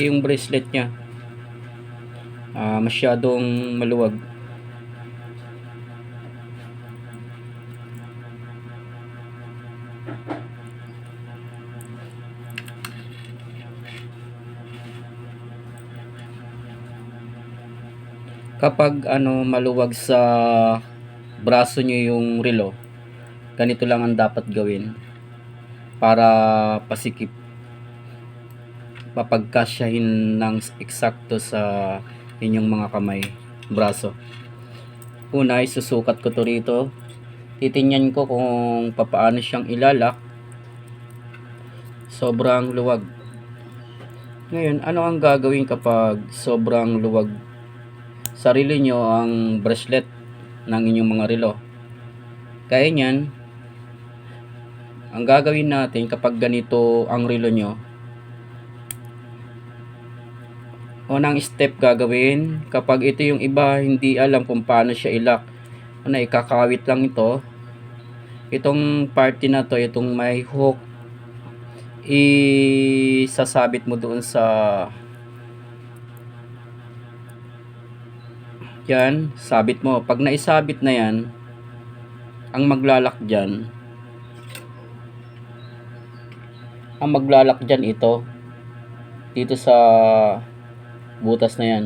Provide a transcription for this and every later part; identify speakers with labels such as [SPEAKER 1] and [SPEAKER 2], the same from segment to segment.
[SPEAKER 1] Ito yung bracelet niya. Ah, masyadong maluwag. Kapag ano maluwag sa braso nyo yung relo, ganito lang ang dapat gawin para pasikip mapagkasyahin ng eksakto sa inyong mga kamay, braso. Una, isusukat ko to rito. Titingnan ko kung papaano siyang ilalak. Sobrang luwag. Ngayon, ano ang gagawin kapag sobrang luwag sarili nyo ang bracelet ng inyong mga relo? Kaya niyan, ang gagawin natin kapag ganito ang relo nyo, unang step gagawin kapag ito yung iba hindi alam kung paano siya ilak. Una ikakawit lang ito. Itong party na to itong may hook isasabit mo doon sa yan sabit mo. Pag naisabit na yan ang maglalak dyan ang maglalak dyan ito dito sa butas na yan.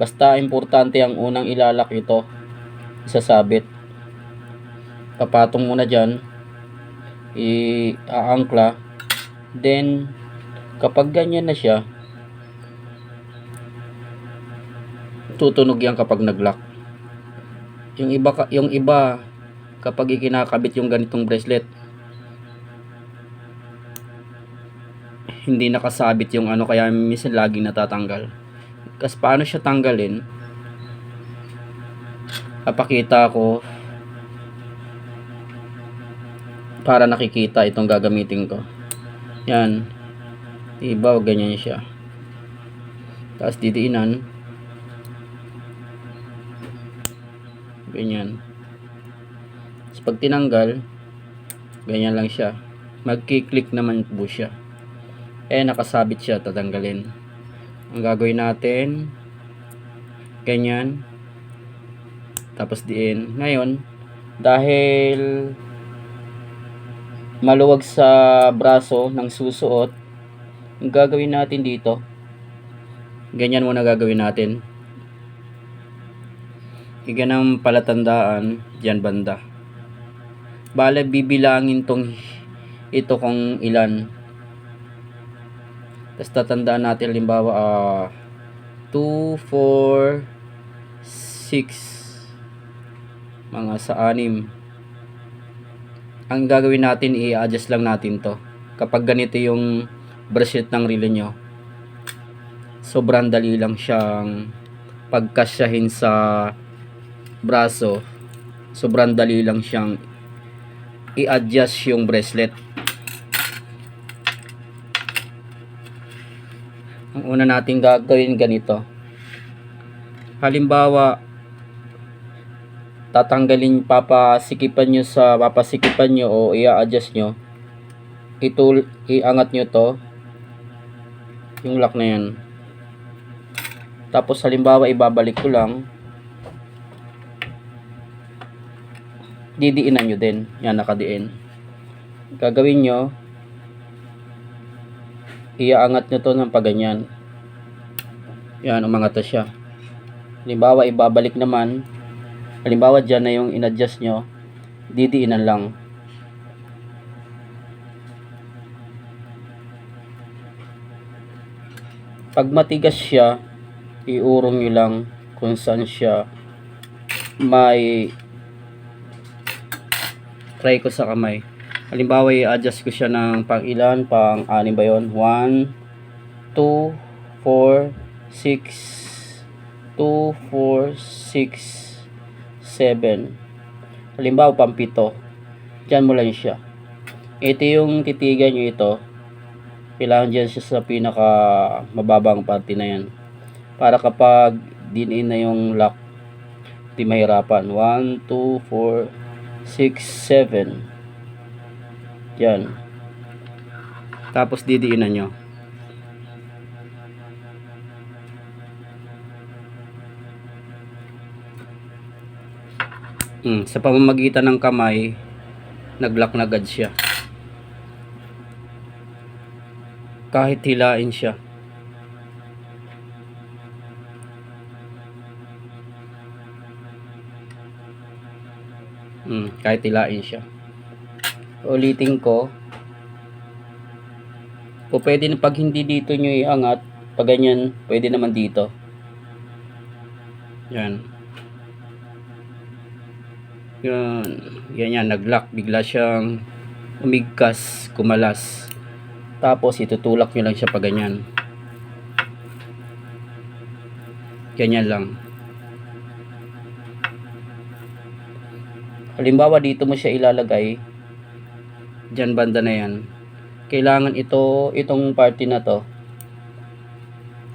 [SPEAKER 1] Basta importante ang unang ilalak ito. Isasabit papatong muna dyan. I-aangkla. Then kapag ganyan na siya tutunog yan kapag naglock. Yung iba yung iba kapag ikinakabit yung ganitong bracelet hindi nakasabit yung ano kaya minsan laging natatanggal. Kasi paano siya tanggalin? Papakita ko para nakikita itong gagamitin ko. Yan. Iba, ganyan siya. Tapos didiinan. Ganyan. Tapos pag tinanggal, ganyan lang siya. Magkiklik naman po siya eh nakasabit siya tatanggalin. Ang gagawin natin ganyan. Tapos diin. Ngayon dahil maluwag sa braso ng susuot ang gagawin natin dito ganyan muna gagawin natin. Higan ng palatandaan dyan banda. Bale bibilangin tong ito kung ilan tapos tatandaan natin halimbawa ah 2, 4, 6 mga sa anim. Ang gagawin natin i-adjust lang natin to. Kapag ganito yung bracelet ng relo nyo. Sobrang dali lang siyang pagkasyahin sa braso. Sobrang dali lang siyang i-adjust yung bracelet. ang una nating gagawin ganito. Halimbawa tatanggalin papasikipan nyo sa papasikipan nyo o i-adjust nyo. Ito iangat nyo to yung lock na yan. Tapos halimbawa ibabalik ko lang. Didiinan nyo din. Yan nakadiin. Gagawin nyo iaangat nyo to ng paganyan. Yan, umangat na siya. Halimbawa, ibabalik naman. Halimbawa, dyan na yung inadjust nyo. Didiinan lang. Pag matigas siya, iurong nyo lang kung saan siya may try ko sa kamay. Halimbawa, i-adjust ko siya ng pang ilan, pang anim ba yun? 1, 2, 4, 6, 2, 4, 6, 7. Halimbawa, pang pito. Diyan mo lang siya. Ito yung titigan nyo ito. Kailangan dyan siya sa pinaka mababang parte na yan. Para kapag din na yung lock, di mahirapan. 1, 2, 4, 6, 7. Yan. Tapos didiinan nyo. Mm, sa pamamagitan ng kamay, nag-lock na agad siya. Kahit hilain siya. Mm, kahit hilain siya. Ulitin ko. O pwede na pag hindi dito nyo iangat, pag ganyan, pwede naman dito. Yan. Yan. Ganyan, nag-lock. Bigla siyang umigkas, kumalas. Tapos, itutulak nyo lang siya pag ganyan. Ganyan lang. Halimbawa, dito mo siya ilalagay. Diyan banda na yan. Kailangan ito, itong party na to.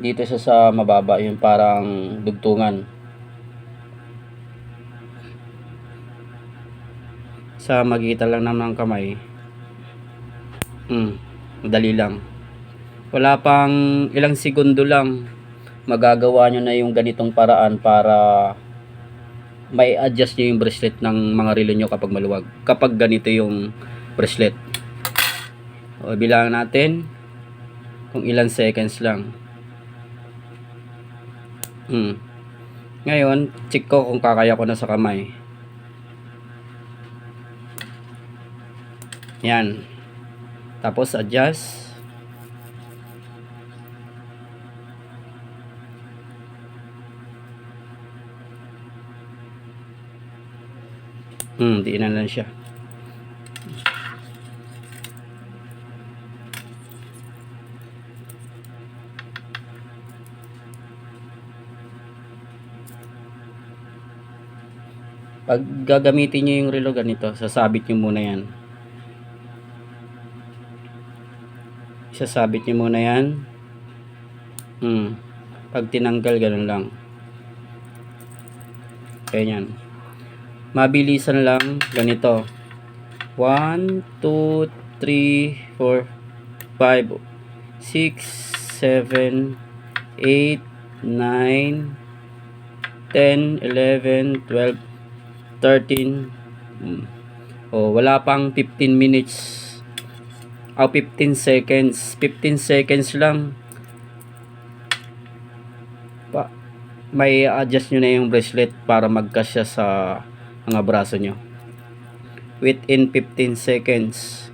[SPEAKER 1] Dito sa sa mababa, yung parang dugtungan. Sa magitan lang ng kamay. Hmm, madali lang. Wala pang ilang segundo lang magagawa nyo na yung ganitong paraan para may adjust nyo yung bracelet ng mga relo nyo kapag maluwag. Kapag ganito yung bracelet. O, bilangan natin kung ilan seconds lang. Hmm. Ngayon, check ko kung kakaya ko na sa kamay. Yan. Tapos adjust. Hmm, di na lang siya. Pag gagamitin niyo yung relo ganito, sasabit niyo muna yan. Isasabit niyo muna yan. Hmm. Pag tinanggal, ganun lang. Ganyan. Mabilisan lang, ganito. 1, 2, 3, 4, 5, 6, 7, 8, 9, 10, 11, 12, 13. Hmm. Oh, wala pang 15 minutes o 15 seconds. 15 seconds lang. Pa may adjust nyo na yung bracelet para magkasya sa mga braso nyo. Within 15 seconds.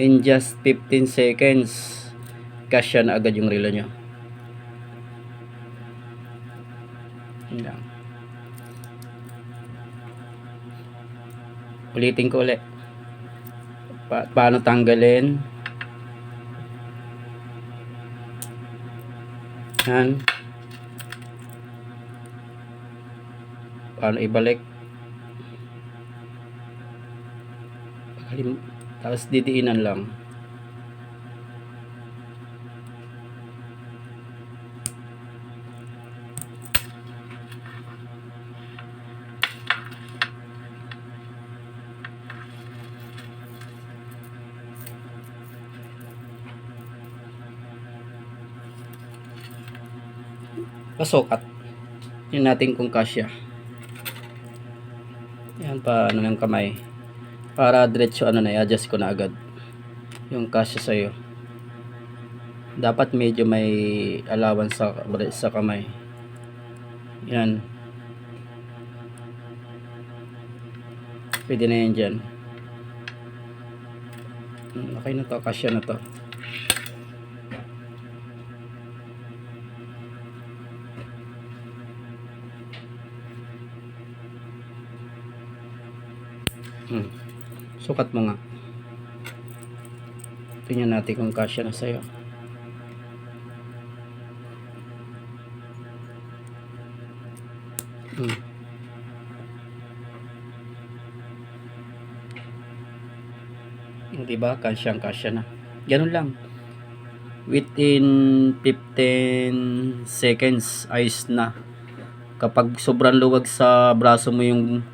[SPEAKER 1] In just 15 seconds kasya na agad yung relo nyo. Lang. ulitin ko ulit. Pa paano tanggalin yan. Paano ibalik? Tapos didiinan lang pasukat yun natin kung kasya. Yan pa ano ng kamay. Para diretso ano na i-adjust ko na agad yung kasya sa'yo. Dapat medyo may allowance sa, sa kamay. Yan. Pwede na yan dyan. Hmm, okay na to kasya na to Hmm. Sukat mo nga. Tingnan natin kung kasya na sa'yo. Hmm. Hindi ba? Kasyang kasya na. Ganun lang. Within 15 seconds, ayos na. Kapag sobrang luwag sa braso mo yung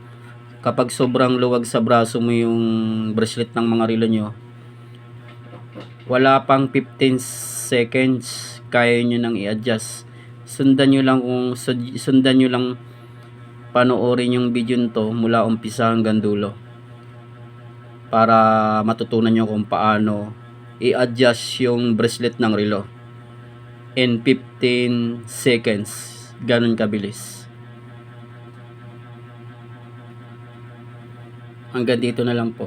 [SPEAKER 1] kapag sobrang luwag sa braso mo yung bracelet ng mga relo nyo wala pang 15 seconds kaya nyo nang i-adjust. Sundan nyo lang kung sundan nyo lang panoorin yung video nito mula umpisa hanggang dulo. Para matutunan nyo kung paano i-adjust yung bracelet ng relo in 15 seconds. Ganun kabilis hanggang dito na lang po